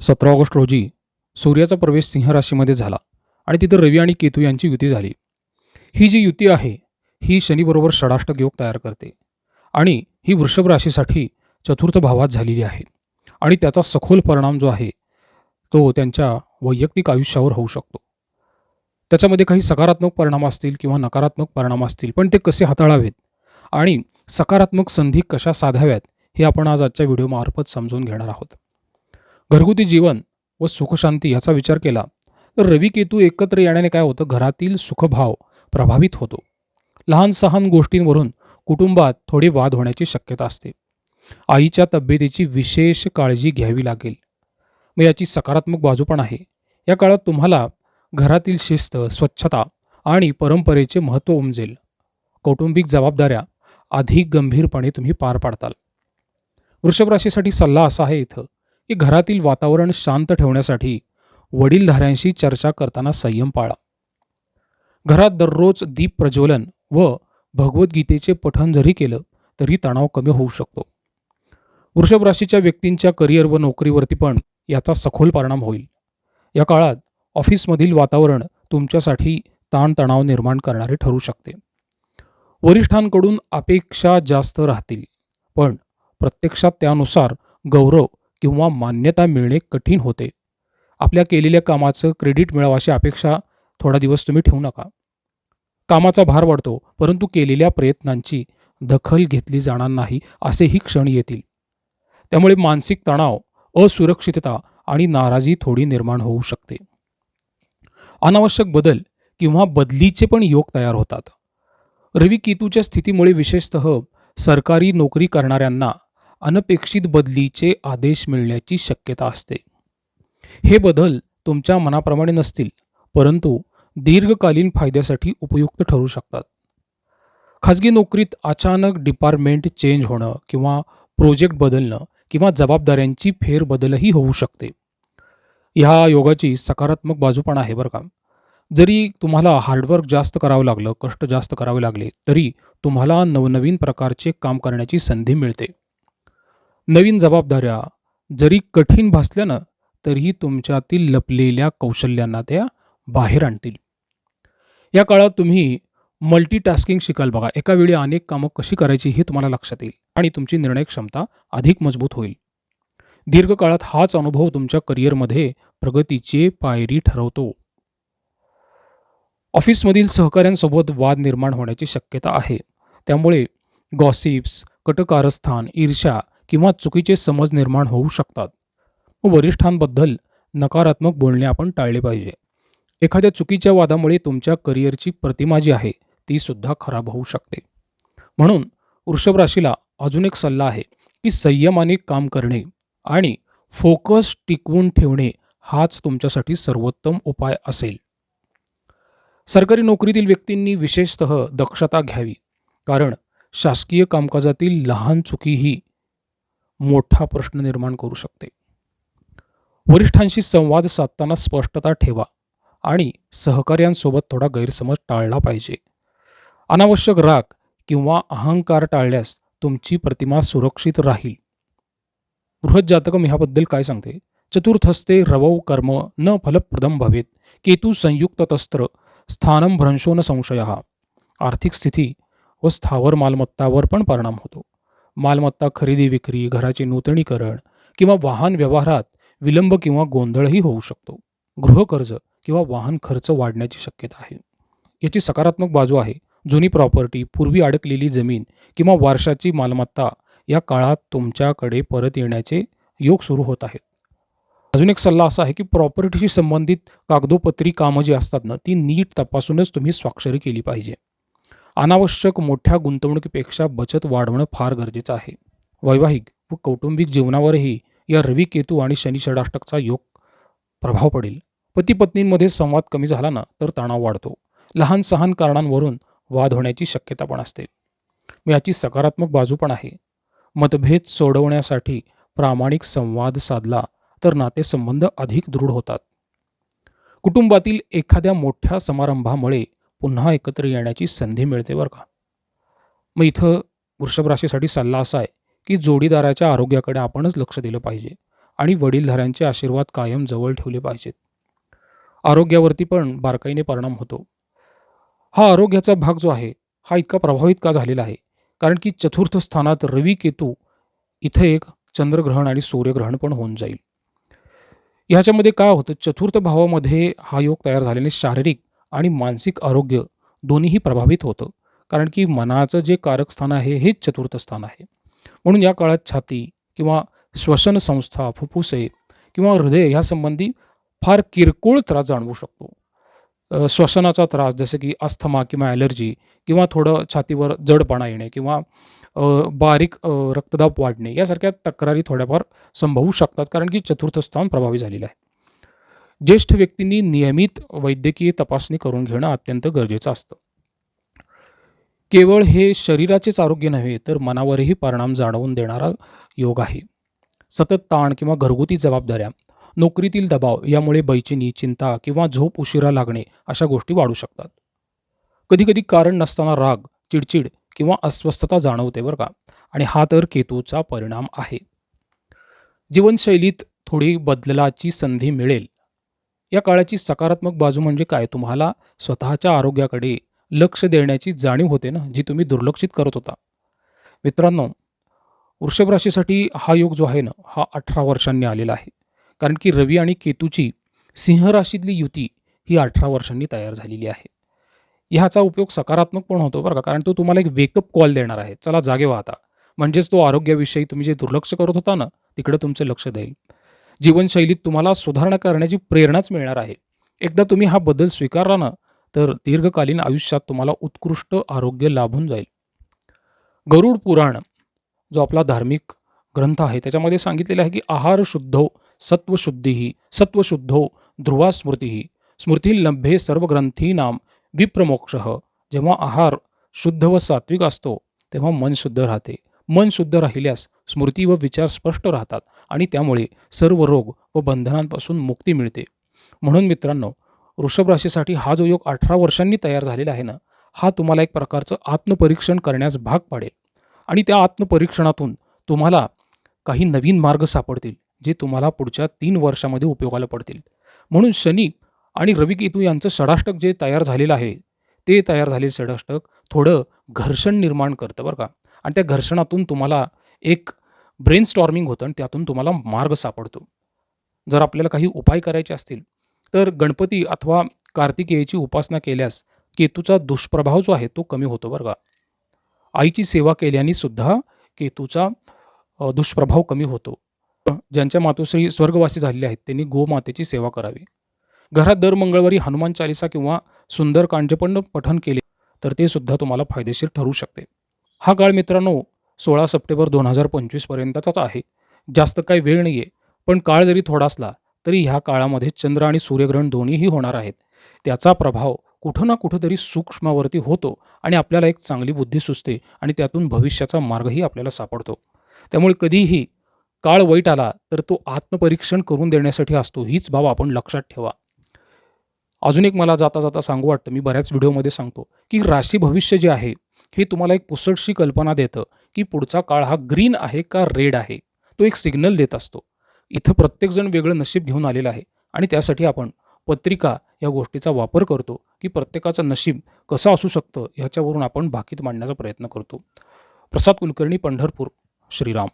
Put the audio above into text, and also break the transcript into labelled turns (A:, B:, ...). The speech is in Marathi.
A: सतरा ऑगस्ट रोजी सूर्याचा प्रवेश सिंह राशीमध्ये झाला आणि तिथं रवी आणि केतू यांची युती झाली. ही जी युती आहे ही शनीबरोबर षडाष्टक योग तयार करते आणि ही वृषभ राशीसाठी चतुर्थ भावात झालेली आहे आणि त्याचा सखोल परिणाम जो आहे तो त्यांच्या वैयक्तिक आयुष्यावर होऊ शकतो. त्याच्यामध्ये काही सकारात्मक परिणाम असतील किंवा नकारात्मक परिणाम असतील पण ते कसे हाताळावेत आणि सकारात्मक संधी कशा साधाव्यात हे आपण आज आजच्या व्हिडिओमार्फत समजून घेणार आहोत. घरगुती जीवन व सुखशांती याचा विचार केला तर रविकेतू एकत्र येण्याने काय होतं? घरातील सुखभाव प्रभावित होतो. लहान सहान गोष्टींवरून कुटुंबात थोडे वाद होण्याची शक्यता असते. आईच्या तब्येतीची विशेष काळजी घ्यावी लागेल. मग याची सकारात्मक बाजू पण आहे. या काळात तुम्हाला घरातील शिस्त स्वच्छता आणि परंपरेचे महत्त्व उमजेल. कौटुंबिक जबाबदाऱ्या अधिक गंभीरपणे तुम्ही पार पाडताल. वृषभ राशीसाठी सल्ला असा आहे इथं. की घरातील वातावरण शांत ठेवण्यासाठी वडीलधाऱ्यांशी चर्चा करताना संयम पाळा. घरात दररोज दीप प्रज्वलन व भगवद्गीतेचे पठण जरी केलं तरी तणाव कमी होऊ शकतो. वृषभ राशीच्या व्यक्तींच्या करिअर व नोकरीवरती पण याचा सखोल परिणाम होईल. या काळात ऑफिसमधील वातावरण तुमच्यासाठी ताणतणाव निर्माण करणारे ठरू शकते. वरिष्ठांकडून अपेक्षा जास्त राहतील पण प्रत्यक्षात त्यानुसार गौरव किंवा मान्यता मिळणे कठीण होते. आपल्या केलेल्या कामाचं क्रेडिट मिळावं अपेक्षा थोडा दिवस तुम्ही ठेवू नका. कामाचा भार वाढतो परंतु केलेल्या प्रयत्नांची दखल घेतली जाणार नाही असेही क्षण येतील. त्यामुळे मानसिक तणाव असुरक्षितता आणि नाराजी थोडी निर्माण होऊ शकते. अनावश्यक बदल किंवा बदलीचे पण योग तयार होतात. रवी केतूच्या स्थितीमुळे विशेषतः सरकारी नोकरी करणाऱ्यांना अनपेक्षित बदलीचे आदेश मिळण्याची शक्यता असते. हे बदल तुमच्या मनाप्रमाणे नसतील परंतु दीर्घकालीन फायद्यासाठी उपयुक्त ठरू शकतात. खाजगी नोकरीत अचानक डिपार्टमेंट चेंज होणं किंवा प्रोजेक्ट बदलणं किंवा जबाबदाऱ्यांची फेरबदलही होऊ शकते. ह्या योगाची सकारात्मक बाजू पण आहे बरं का. जरी तुम्हाला हार्डवर्क जास्त करावं लागलं कष्ट जास्त करावे लागले तरी तुम्हाला नवनवीन प्रकारचे काम करण्याची संधी मिळते. नवीन जबाबदाऱ्या जरी कठीण भासल्या ना तरीही तुमच्यातील लपलेल्या कौशल्यांना त्या बाहेर आणतील. या काळात तुम्ही मल्टीटास्किंग शिकाल बघा. एका वेळी अनेक कामं कशी करायची हे तुम्हाला लक्षात येईल आणि तुमची निर्णय क्षमता अधिक मजबूत होईल. दीर्घकाळात हाच अनुभव तुमच्या करिअरमध्ये प्रगतीचे पायरी ठरवतो. ऑफिसमधील सहकाऱ्यांसोबत वाद निर्माण होण्याची शक्यता आहे. त्यामुळे गॉसिप्स कटकारस्थान ईर्ष्या किंवा चुकीचे समज निर्माण होऊ शकतात. वरिष्ठांबद्दल नकारात्मक बोलणे आपण टाळले पाहिजे. एखाद्या चुकीच्या वादामुळे तुमच्या करिअरची प्रतिमा जी आहे ती सुद्धा खराब होऊ शकते. म्हणून वृषभ राशीला अजून एक सल्ला आहे की संयमाने काम करणे आणि फोकस टिकवून ठेवणे हाच तुमच्यासाठी सर्वोत्तम उपाय असेल. सरकारी नोकरीतील व्यक्तींनी विशेषतः दक्षता घ्यावी कारण शासकीय कामकाजातील लहान चुकीही मोठा प्रश्न निर्माण करू शकते. वरिष्ठांशी संवाद साधताना स्पष्टता ठेवा आणि सहकार्यांसोबत थोडा गैरसमज टाळला पाहिजे. अनावश्यक राग किंवा अहंकार टाळल्यास तुमची प्रतिमा सुरक्षित राहील. बृहत जातकम ह्याबद्दल काय सांगते? चतुर्थस्ते रवौ कर्म न फलप्रदम भवेत. केतू संयुक्त तस्त्र स्थानम भ्रंशो न संशय. आर्थिक स्थिती व स्थावर मालमत्तावर पण परिणाम होतो. मालमत्ता खरेदी विक्री घराचे नूतनीकरण किंवा वाहन व्यवहारात विलंब किंवा गोंधळही होऊ शकतो. गृहकर्ज किंवा वाहन खर्च वाढण्याची शक्यता आहे. याची सकारात्मक बाजू आहे. जुनी प्रॉपर्टी पूर्वी अडकलेली जमीन किंवा वारशाची मालमत्ता या काळात तुमच्याकडे परत येण्याचे योग सुरू होत आहेत. अजून एक सल्ला असा आहे की प्रॉपर्टीशी संबंधित कागदोपत्री कामं जी असतात ना ती नीट तपासूनच तुम्ही स्वाक्षरी केली पाहिजे. अनावश्यक मोठ्या गुंतवणुकीपेक्षा बचत वाढवणं फार गरजेचं आहे. वैवाहिक व कौटुंबिक जीवनावरही या रवी केतू आणि शनी षडाष्टकचा योग प्रभाव पडेल. पती पत्नींमध्ये संवाद कमी झाला ना तर तणाव वाढतो. लहान सहान कारणांवरून वाद होण्याची शक्यता पण असते. याची सकारात्मक बाजू पण आहे. मतभेद सोडवण्यासाठी प्रामाणिक संवाद साधला तर नातेसंबंध अधिक दृढ होतात. कुटुंबातील एखाद्या मोठ्या समारंभामुळे पुन्हा एकत्र येण्याची संधी मिळते बरं का? मग इथं वृषभ राशीसाठी सल्ला असा आहे की जोडीदाराच्या आरोग्याकडे आपणच लक्ष दिलं पाहिजे आणि वडीलधाऱ्यांचे आशीर्वाद कायम जवळ ठेवले पाहिजेत. आरोग्यावरती पण बारकाईने परिणाम होतो. हा आरोग्याचा भाग जो आहे हा इतका प्रभावित का झालेला आहे? कारण की चतुर्थ स्थानात रवी केतू इथं एक चंद्रग्रहण आणि सूर्यग्रहण पण होऊन जाईल. ह्याच्यामध्ये काय होतं? चतुर्थ भावामध्ये हा योग तयार झाल्याने शारीरिक आणि मानसिक आरोग्य दोन्हीही प्रभावित होतं. कारण की मनाचं जे कारक स्थान आहे हेच चतुर्थ स्थान आहे. म्हणून या काळात छाती किंवा श्वसन संस्था फुफ्फुसे किंवा हृदय ह्यासंबंधी फार किरकोळ त्रास जाणवू शकतो. श्वसनाचा त्रास जसे की अस्थमा किंवा ॲलर्जी किंवा थोडं छातीवर जडपणा येणे किंवा बारीक रक्तदाब वाढणे यासारख्या तक्रारी थोड्याफार संभवू शकतात. कारण की चतुर्थ स्थान प्रभावी झालेलं आहे. ज्येष्ठ व्यक्तींनी नियमित वैद्यकीय तपासणी करून घेणं अत्यंत गरजेचं असतं. केवळ हे शरीराचेच आरोग्य नव्हे तर मनावरही परिणाम जाणवून देणारा योग आहे. सतत ताण किंवा घरगुती जबाबदाऱ्या नोकरीतील दबाव यामुळे बैचिनी चिंता किंवा झोप उशिरा लागणे अशा गोष्टी वाढू शकतात. कधीकधी कारण नसताना राग चिडचिड किंवा अस्वस्थता जाणवते बरं का आणि हा तर केतूचा परिणाम आहे. जीवनशैलीत थोडी बदलाची संधी मिळेल. या काळाची सकारात्मक बाजू म्हणजे काय? तुम्हाला स्वतःच्या आरोग्याकडे लक्ष देण्याची जाणीव होते ना जी तुम्ही दुर्लक्षित करत होता. मित्रांनो वृषभ राशीसाठी हा योग जो आहे ना हा अठरा वर्षांनी आलेला आहे. कारण की रवी आणि केतूची सिंह राशीतली युती ही अठरा वर्षांनी तयार झालेली आहे. ह्याचा उपयोग सकारात्मक पण होतो बरं का कारण तो तुम्हाला एक वेकअप कॉल देणार आहे. चला जागे व्हा आता. म्हणजेच तो आरोग्याविषयी तुम्ही जे दुर्लक्ष करत होता ना तिकडे तुमचं लक्ष देईल. जीवनशैलीत तुम्हाला सुधारणा करण्याची प्रेरणाच मिळणार आहे. एकदा तुम्ही हा बदल स्वीकारला ना तर दीर्घकालीन आयुष्यात तुम्हाला उत्कृष्ट आरोग्य लाभून जाईल. गरुड पुराण जो आपला धार्मिक ग्रंथ आहे त्याच्यामध्ये सांगितलेलं आहे की आहार शुद्धो सत्वशुद्धीही सत्वशुद्धो ध्रुवा स्मृतीही स्मृती लभ्ये सर्व ग्रंथीनाम विप्रमोक्ष। जेव्हा आहार शुद्ध व सात्विक असतो तेव्हा मन शुद्ध राहते. मन शुद्ध राहिल्यास स्मृती व विचार स्पष्ट राहतात आणि त्यामुळे सर्व रोग व बंधनांपासून मुक्ती मिळते. म्हणून मित्रांनो वृषभ राशीसाठी हा जो योग अठरा वर्षांनी तयार झालेला आहे ना हा तुम्हाला एक प्रकारचं आत्मपरीक्षण करण्यास भाग पाडेल. आणि त्या आत्मपरीक्षणातून तुम्हाला काही नवीन मार्ग सापडतील जे तुम्हाला पुढच्या तीन वर्षामध्ये उपयोगाला पडतील. म्हणून शनी आणि रविकेतू यांचं षडाष्टक जे तयार झालेलं आहे ते तयार झालेलं षडाष्टक थोडं घर्षण निर्माण करतं बरं का. आणि त्या घर्षणातून तुम्हाला एक ब्रेन स्टॉर्मिंग होतं आणि त्यातून तुम्हाला मार्ग सापडतो. जर आपल्याला काही उपाय करायचे असतील तर गणपती अथवा कार्तिकेयची उपासना केल्यास केतूचा दुष्प्रभाव जो आहे तो कमी होतो बरं का. आईची सेवा केल्याने सुद्धा केतूचा दुष्प्रभाव कमी होतो. ज्यांच्या मातोश्री स्वर्गवासी झालेले आहेत त्यांनी गोमातेची सेवा करावी. घरात दर मंगळवारी हनुमान चालिसा किंवा सुंदर कांजपण पठण केले तर ते सुद्धा तुम्हाला फायदेशीर ठरू शकते. हा काळ मित्रांनो सोळा सप्टेंबर दोन हजार पंचवीसपर्यंतचाच आहे. जास्त काही वेळ नाही आहे पण काळ जरी थोडा असला तरी ह्या काळामध्ये चंद्र आणि सूर्यग्रहण दोन्हीही होणार आहेत. त्याचा प्रभाव कुठं ना कुठंतरी सूक्ष्मावरती होतो आणि आपल्याला एक चांगली बुद्धी सुचते आणि त्यातून भविष्याचा मार्गही आपल्याला सापडतो. त्यामुळे कधीही काळ वाईट आला तर तो आत्मपरीक्षण करून देण्यासाठी असतो हीच बाब आपण लक्षात ठेवा. अजून एक मला जाता जाता सांगू वाटतं मी बऱ्याच व्हिडिओमध्ये सांगतो की राशी भविष्य जे आहे हे तुम्हाला एक पुसटशी कल्पना देतं की पुढचा काळ हा ग्रीन आहे का रेड आहे. तो एक सिग्नल देत असतो. इथं प्रत्येकजण वेगळं नशीब घेऊन आलेलं आहे आणि त्यासाठी आपण पत्रिका या गोष्टीचा वापर करतो की प्रत्येकाचं नशीब कसं असू शकतं ह्याच्यावरून आपण भाकीत मांडण्याचा प्रयत्न करतो. प्रसाद कुलकर्णी पंढरपूर श्रीराम.